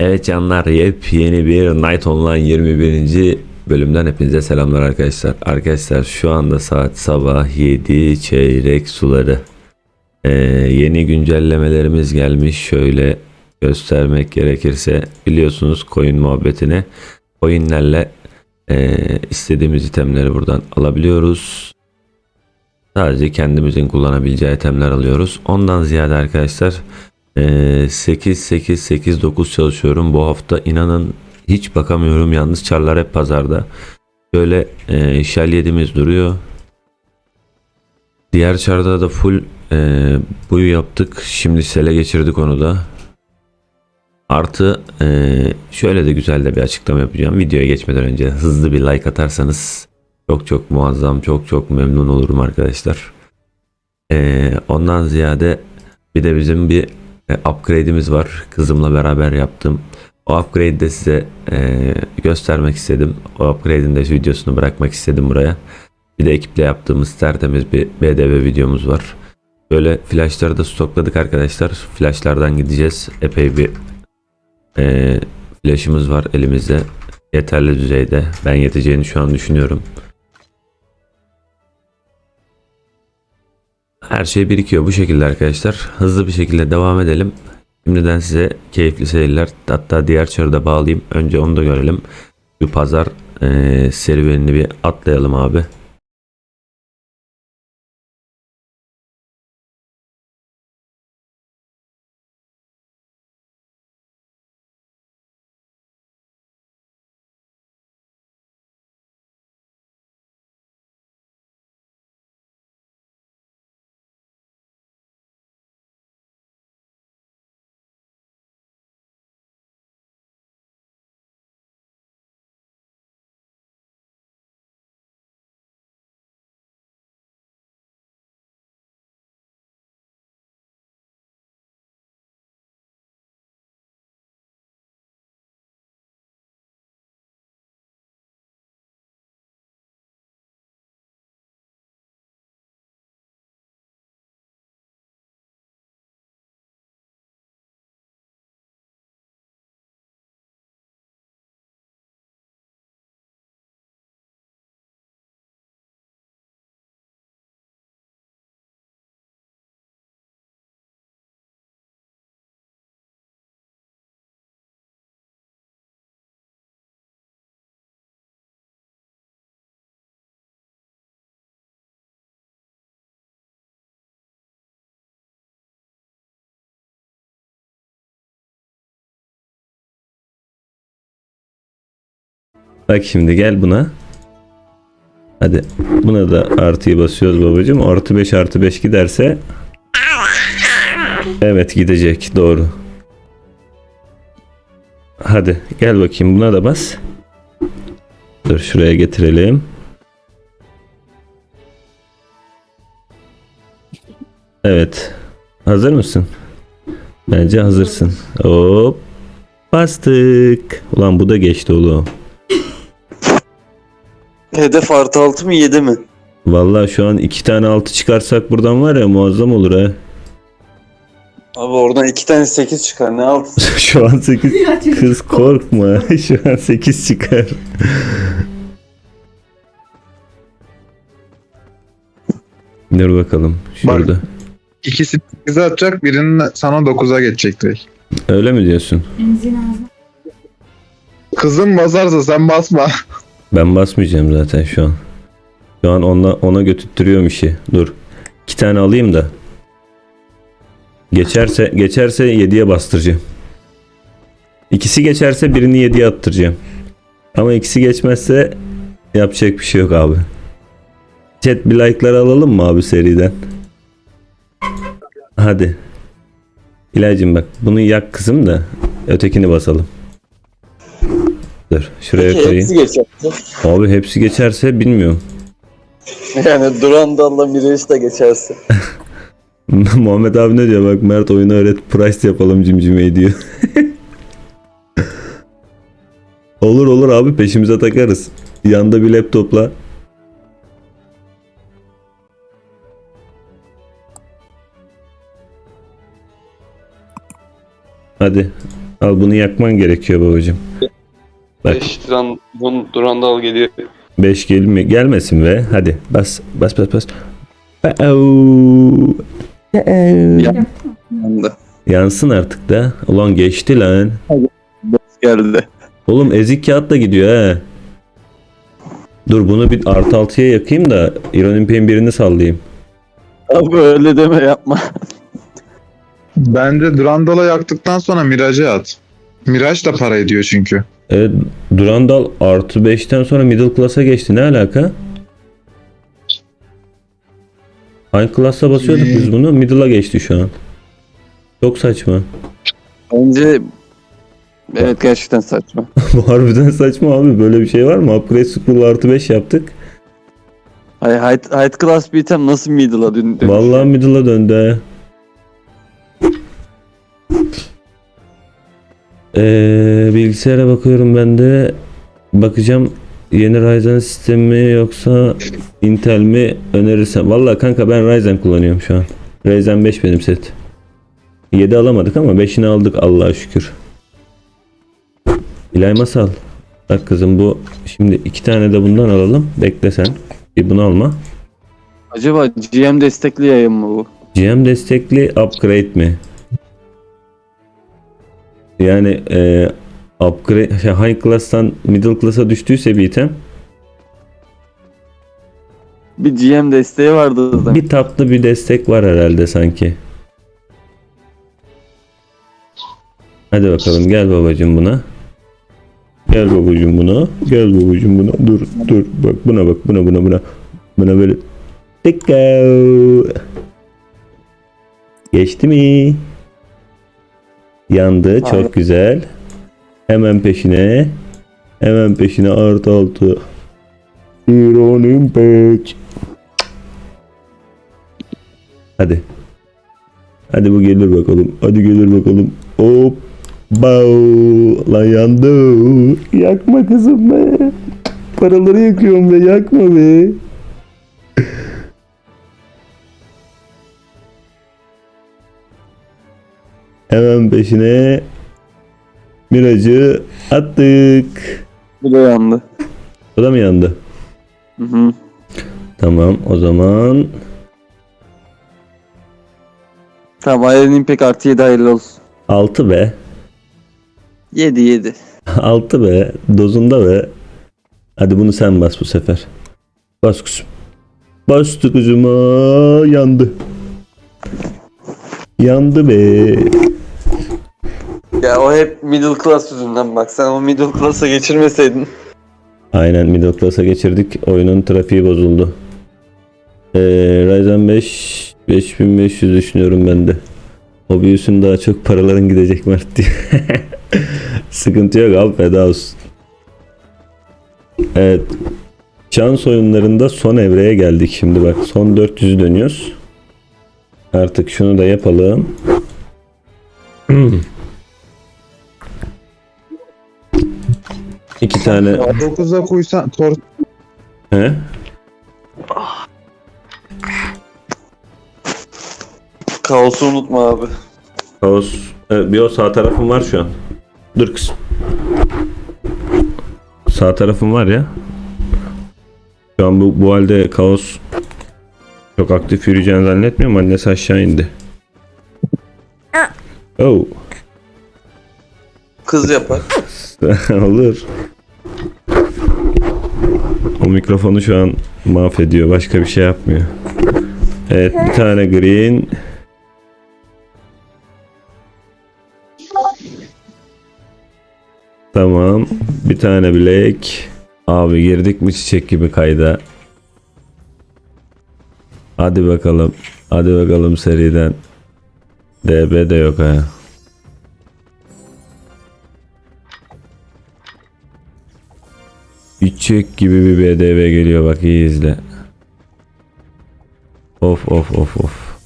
Evet canlar yepyeni bir Night Online 21. bölümden hepinize selamlar arkadaşlar. Arkadaşlar şu anda saat sabah 7 çeyrek suları. Ee, yeni güncellemelerimiz gelmiş. Şöyle göstermek gerekirse biliyorsunuz coin muhabbetini. Coinlerle ee, istediğimiz itemleri buradan alabiliyoruz. Sadece kendimizin kullanabileceği itemler alıyoruz. Ondan ziyade arkadaşlar ee, 8 8 8 9 çalışıyorum. Bu hafta inanın hiç bakamıyorum. Yalnız çarlar hep pazarda. Böyle e, 7'miz duruyor. Diğer çarda da full e, buyu yaptık. Şimdi sele geçirdik onu da. Artı e, şöyle de güzel de bir açıklama yapacağım. Videoya geçmeden önce hızlı bir like atarsanız çok çok muazzam, çok çok memnun olurum arkadaşlar. E, ondan ziyade bir de bizim bir upgrade'imiz var. Kızımla beraber yaptım. O upgrade'i de size e, göstermek istedim. O upgrade'in de videosunu bırakmak istedim buraya. Bir de ekiple yaptığımız tertemiz bir BDV videomuz var. Böyle flashları da stokladık arkadaşlar. Flashlardan gideceğiz. Epey bir e, flashımız var elimizde. Yeterli düzeyde. Ben yeteceğini şu an düşünüyorum. Her şey birikiyor bu şekilde arkadaşlar. Hızlı bir şekilde devam edelim. Şimdiden size keyifli seyirler. Hatta diğer çarıda bağlayayım. Önce onu da görelim. Şu pazar eee serüvenini bir atlayalım abi. Bak şimdi gel buna. Hadi buna da artıyı basıyoruz babacığım. Artı 5 artı 5 giderse Evet gidecek doğru. Hadi gel bakayım buna da bas. Dur şuraya getirelim. Evet. Hazır mısın? Bence hazırsın. Hop. Bastık. Ulan bu da geçti oğlum. Hedef artı 6 mı 7 mi? Vallahi şu an iki tane altı çıkarsak buradan var ya muazzam olur ha. Abi oradan 2 tane 8 çıkar ne altı? şu an 8 kız korkma. şu an 8 çıkar. Dur bakalım şurada. İkisi 8'e atacak birinin sana 9'a geçecek direkt. Öyle mi diyorsun? Kızım basarsa sen basma. Ben basmayacağım zaten şu an. Şu an ona, ona götürtürüyorum işi. Dur. İki tane alayım da. Geçerse geçerse 7'ye bastıracağım. İkisi geçerse birini 7'ye attıracağım. Ama ikisi geçmezse yapacak bir şey yok abi. Chat bir like'lar alalım mı abi seriden? Hadi. İlacım bak bunu yak kızım da ötekini basalım. Dur şuraya Peki koyayım. hepsi geçer. Abi hepsi geçerse bilmiyorum. Yani Durandal'la Miraç da geçerse. Muhammed abi ne diyor bak Mert oyunu öğret price yapalım cimcimeyi diyor. olur olur abi peşimize takarız. Yanda bir laptopla. Hadi Al bunu yakman gerekiyor babacığım. Bak. 5 duran, Durandal geliyor. 5 gelme gelmesin be. Hadi bas bas bas bas. Yandı. Yansın artık da. Ulan geçti lan. Geldi. Oğlum ezik kağıt da gidiyor ha. Dur bunu bir artı altıya yakayım da İronimpi'nin birini sallayayım. Abi öyle deme yapma. Bence Durandal'a yaktıktan sonra Mirage'e at. Mirage da para ediyor çünkü. Evet, Durandal artı 5'ten sonra middle class'a geçti. Ne alaka? High class'a basıyorduk biz bunu. Middle'a geçti şu an. Çok saçma. Bence evet gerçekten saçma. Bu harbiden saçma abi. Böyle bir şey var mı? Upgrade scroll artı 5 yaptık. Hayır height, height class bir item nasıl middle'a dön dönüş? Vallahi middle'a döndü. Ee, bilgisayara bakıyorum ben de. Bakacağım yeni Ryzen sistemi mi yoksa Intel mi önerirsem. Vallahi kanka ben Ryzen kullanıyorum şu an. Ryzen 5 benim set. 7 alamadık ama 5'ini aldık Allah'a şükür. İlay Masal. Bak kızım bu şimdi iki tane de bundan alalım. Bekle sen. Bir bunu alma. Acaba GM destekli yayın mı bu? GM destekli upgrade mi? Yani e, upgrade şey, high class'tan middle class'a düştüyse bir item Bir GM desteği vardı zaten. bir tatlı bir destek var herhalde sanki. Hadi bakalım gel babacım buna. Gel babacım buna. Gel babacım buna. Dur dur bak buna bak buna buna buna. Buna böyle. Geçti mi? Yandı çok Hayır. güzel. Hemen peşine. Hemen peşine artı altı. Iron Impact. Hadi. Hadi bu gelir bakalım. Hadi gelir bakalım. Hop. Bau. Lan yandı. Yakma kızım be. Paraları yakıyorum be. Yakma be. Hemen peşine Miracı attık. Bu da yandı. O da mı yandı? Hı hı. Tamam o zaman Tamam Iron Impact artı 7 hayırlı olsun. 6 be. 7 7. 6 be. Dozunda be. Hadi bunu sen bas bu sefer. Bas kuzum. Bastı kuzuma. Yandı. Yandı be. Ya o hep middle class yüzünden bak sen o middle class'a geçirmeseydin. Aynen middle class'a geçirdik. Oyunun trafiği bozuldu. Ee, Ryzen 5 5500 düşünüyorum ben de. O büyüsün daha çok paraların gidecek Mert diye. Sıkıntı yok abi feda olsun. Evet. Şans oyunlarında son evreye geldik şimdi bak. Son 400'ü dönüyoruz. Artık şunu da yapalım. İki tane 9'a koysan tor He? Kaosu unutma abi. Kaos. Evet, bir o sağ tarafım var şu an. Dur kızım. Sağ tarafım var ya. Şu an bu, bu halde kaos çok aktif yürüyeceğini zannetmiyorum. Annesi aşağı indi. Oh. Kız yapar. Olur. O mikrofonu şu an mahvediyor. Başka bir şey yapmıyor. Evet bir tane green. Tamam. Bir tane black. Abi girdik mi çiçek gibi kayda. Hadi bakalım. Hadi bakalım seriden. DB de yok ha. Çiçek gibi bir BDV geliyor bak iyi izle. Of of of of.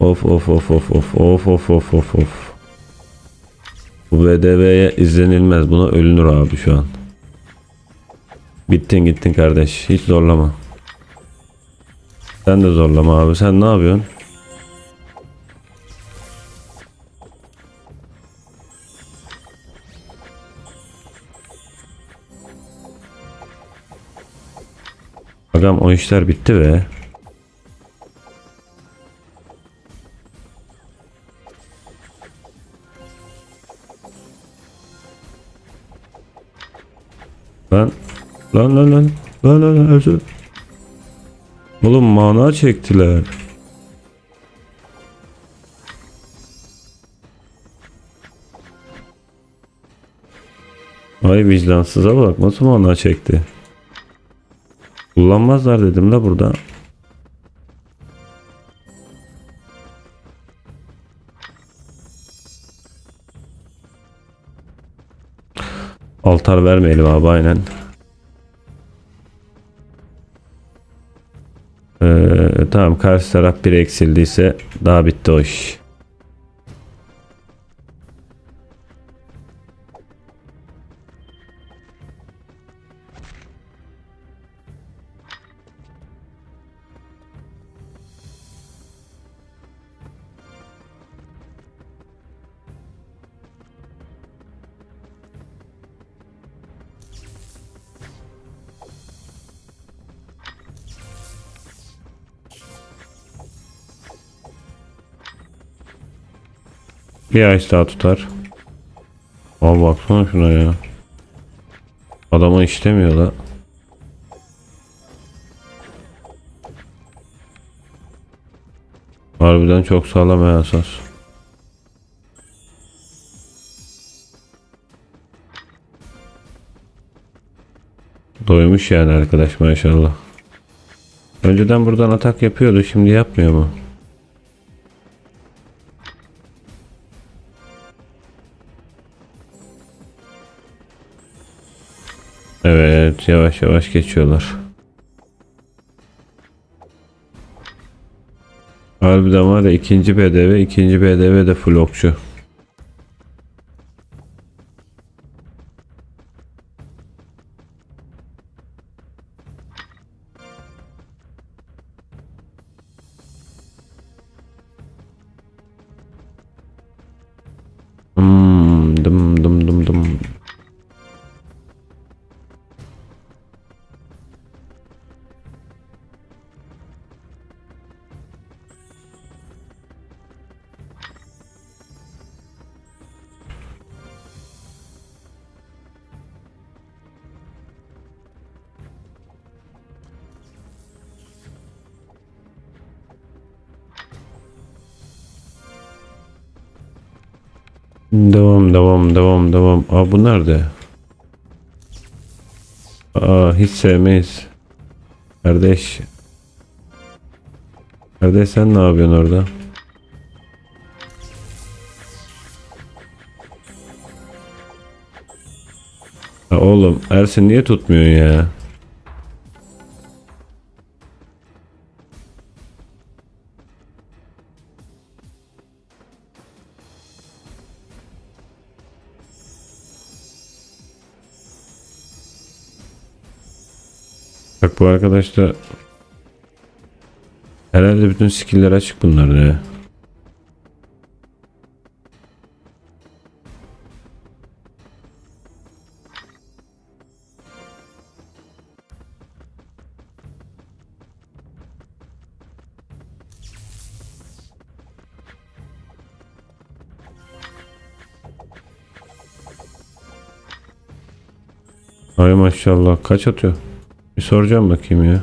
Of of of of of of of of of of. Bu BDV'ye izlenilmez. Buna ölünür abi şu an. Bittin gittin kardeş. Hiç zorlama. Sen de zorlama abi. Sen ne yapıyorsun? Agam o işler bitti be. Lan lan lan lan lan lan lan özür. Oğlum mana çektiler. Ay vicdansıza bak nasıl mana çekti. Kullanmazlar dedim de burada. Altar vermeyelim abi aynen. Ee, tamam karşı taraf bir eksildiyse daha bitti o iş. Bir ay daha tutar. Abi baksana şuna ya. Adama işlemiyor da. Harbiden çok sağlam esas. Doymuş yani arkadaş maşallah. Önceden buradan atak yapıyordu şimdi yapmıyor mu? Evet yavaş yavaş geçiyorlar. Harbiden var ya ikinci BDV ikinci BDV de full okçu. Devam devam devam devam. Aa bu nerede? Aa hiç sevmeyiz. Kardeş. Kardeş sen ne yapıyorsun orada? Ha oğlum Ersin niye tutmuyorsun ya? Bu arkadaş da herhalde bütün skill'ler açık bunların ya. Ay maşallah kaç atıyor? Bir soracağım bakayım ya.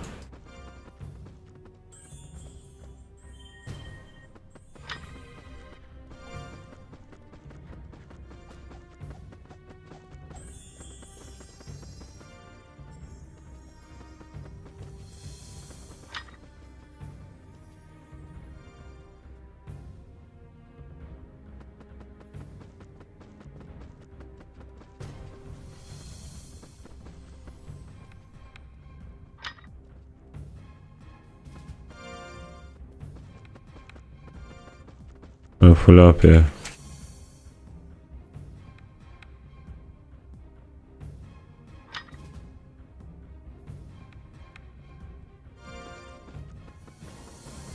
Ha, Full AP.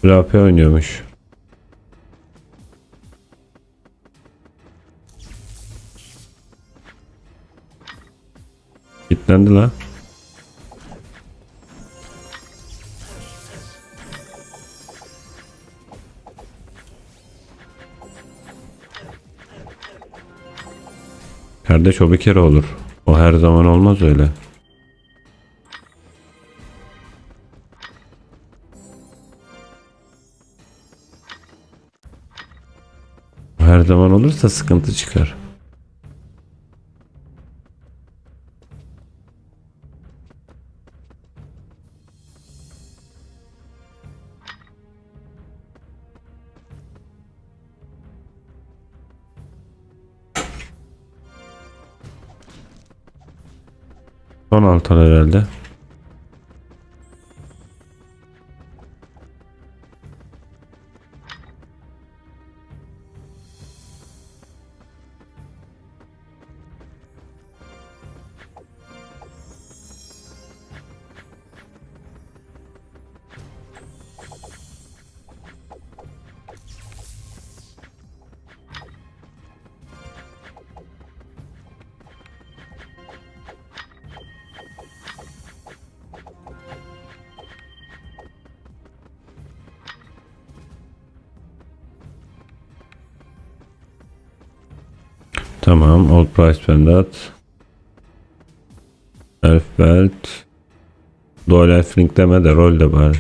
Full AP oynuyormuş. Kitlendi la. Kardeş o bir kere olur. O her zaman olmaz öyle. Her zaman olursa sıkıntı çıkar. Son altan herhalde. Tamam. Old Price Pendant. Elf Belt. Doyle Elfling deme de rol de bari.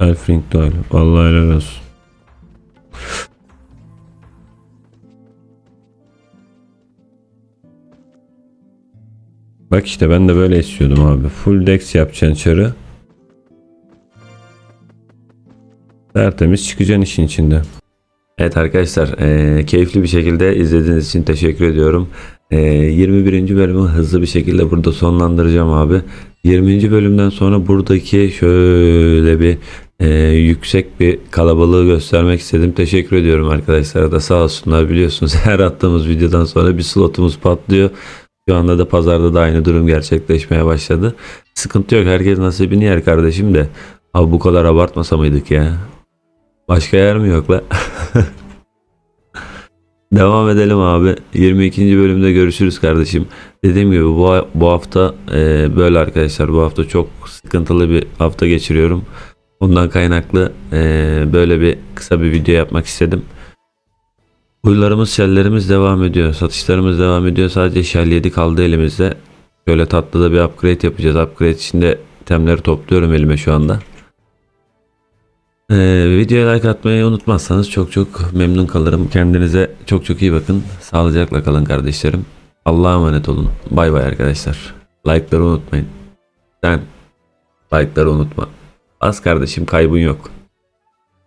Elfling Doyle. Vallahi helal olsun. Bak işte ben de böyle istiyordum abi. Full dex yapacaksın çarı. Tertemiz çıkacaksın işin içinde. Evet arkadaşlar eee, keyifli bir şekilde izlediğiniz için teşekkür ediyorum. Eee, 21. bölümü hızlı bir şekilde burada sonlandıracağım abi. 20. bölümden sonra buradaki şöyle bir eee, yüksek bir kalabalığı göstermek istedim. Teşekkür ediyorum arkadaşlara da sağ olsunlar biliyorsunuz her attığımız videodan sonra bir slotumuz patlıyor. Şu anda da pazarda da aynı durum gerçekleşmeye başladı. Sıkıntı yok herkes nasibini yer kardeşim de. Abi bu kadar abartmasa mıydık ya? Başka yer mi yok la? Devam edelim abi. 22. bölümde görüşürüz kardeşim. Dediğim gibi bu, bu hafta e, böyle arkadaşlar. Bu hafta çok sıkıntılı bir hafta geçiriyorum. Bundan kaynaklı e, böyle bir kısa bir video yapmak istedim. Huylarımız, şellerimiz devam ediyor. Satışlarımız devam ediyor. Sadece şel 7 kaldı elimizde. Şöyle tatlı da bir upgrade yapacağız. Upgrade içinde temleri topluyorum elime şu anda. Ee, videoya like atmayı unutmazsanız çok çok memnun kalırım. Kendinize çok çok iyi bakın. Sağlıcakla kalın kardeşlerim. Allah'a emanet olun. Bay bay arkadaşlar. Like'ları unutmayın. Sen like'ları unutma. Az kardeşim kaybın yok.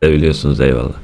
Seviyorsunuz eyvallah.